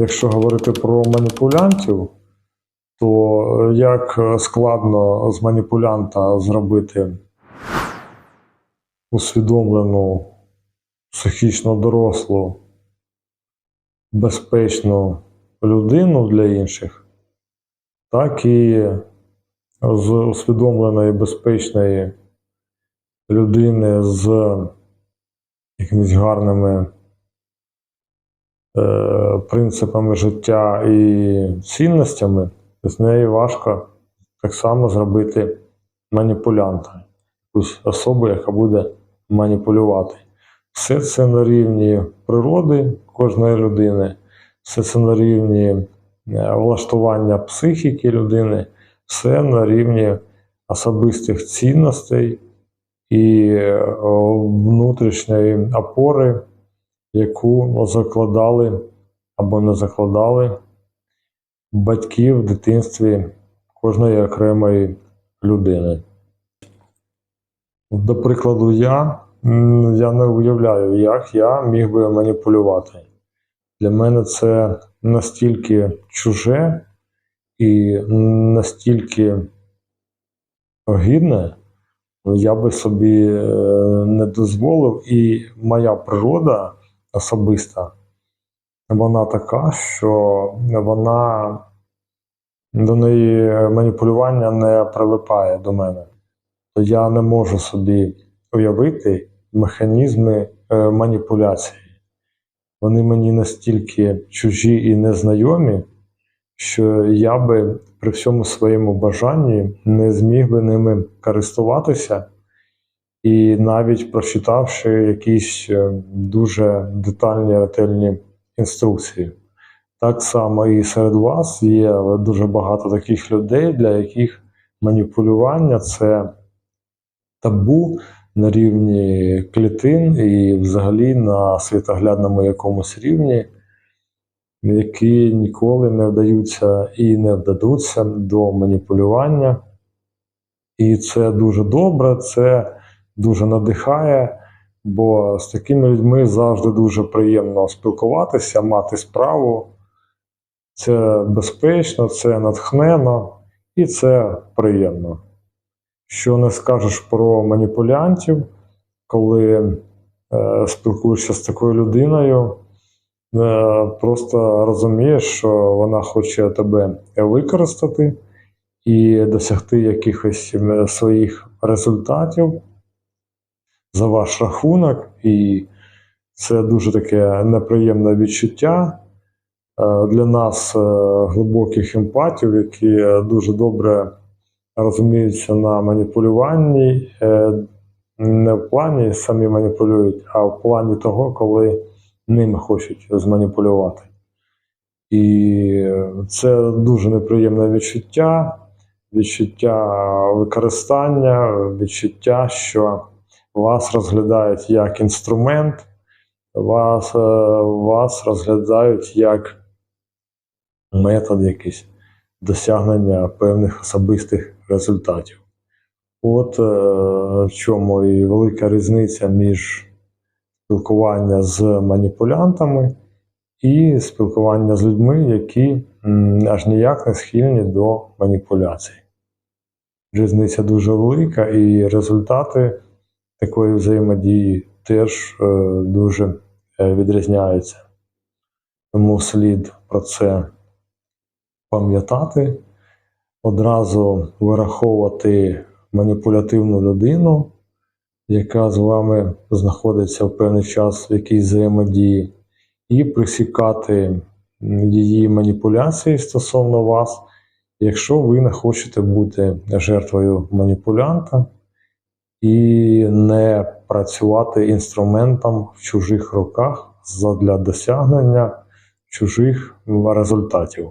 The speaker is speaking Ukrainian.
Якщо говорити про маніпулянтів, то як складно з маніпулянта зробити усвідомлену, психічно дорослу, безпечну людину для інших, так і з усвідомленої безпечної людини з якимись гарними е, принципами життя і цінностями, з неї важко так само зробити маніпулянта, якусь особу, яка буде маніпулювати. Все це на рівні природи кожної людини, все це на рівні е, влаштування психіки людини, все на рівні особистих цінностей і е, внутрішньої опори, яку закладали або не закладали батьки в дитинстві кожної окремої людини. До прикладу, я, я не уявляю, як я міг би маніпулювати. Для мене це настільки чуже і настільки огідне, я би собі е, не дозволив, і моя природа особиста, вона така, що вона до неї маніпулювання не прилипає до мене. То я не можу собі уявити механізми е, маніпуляції. Вони мені настільки чужі і незнайомі, що я би при всьому своєму бажанні не зміг би ними користуватися, і навіть прочитавши якісь е, дуже детальні ретельні інструкції. Так само і серед вас є дуже багато таких людей, для яких маніпулювання це табу на рівні клітин і взагалі на світоглядному якомусь рівні, які ніколи не вдаються і не вдадуться до маніпулювання. І це дуже добре, це дуже надихає, бо з такими людьми завжди дуже приємно спілкуватися, мати справу. Це безпечно, це натхнено і це приємно. Що не скажеш про маніпулянтів, коли е, спілкуєшся з такою людиною, е, просто розумієш, що вона хоче тебе використати і досягти якихось своїх результатів за ваш рахунок, і це дуже таке неприємне відчуття е, для нас, е, глибоких емпатів, які е, дуже добре розуміються на маніпулюванні, не в плані самі маніпулюють, а в плані того, коли ними хочуть зманіпулювати. І це дуже неприємне відчуття, відчуття використання, відчуття, що вас розглядають як інструмент, вас, е, вас розглядають як метод якийсь досягнення певних особистих результатів. От е, в чому і велика різниця між спілкуванням з маніпулянтами і спілкування з людьми, які аж ніяк не схильні до маніпуляцій. Різниця дуже велика, і результати такої взаємодії теж е, дуже е, відрізняються. Тому слід про це пам'ятати, одразу вираховувати маніпулятивну людину, яка з вами знаходиться в певний час в якійсь взаємодії, і присікати її маніпуляції стосовно вас, якщо ви не хочете бути жертвою маніпулянта і не працювати інструментом в чужих руках для досягнення чужих результатів.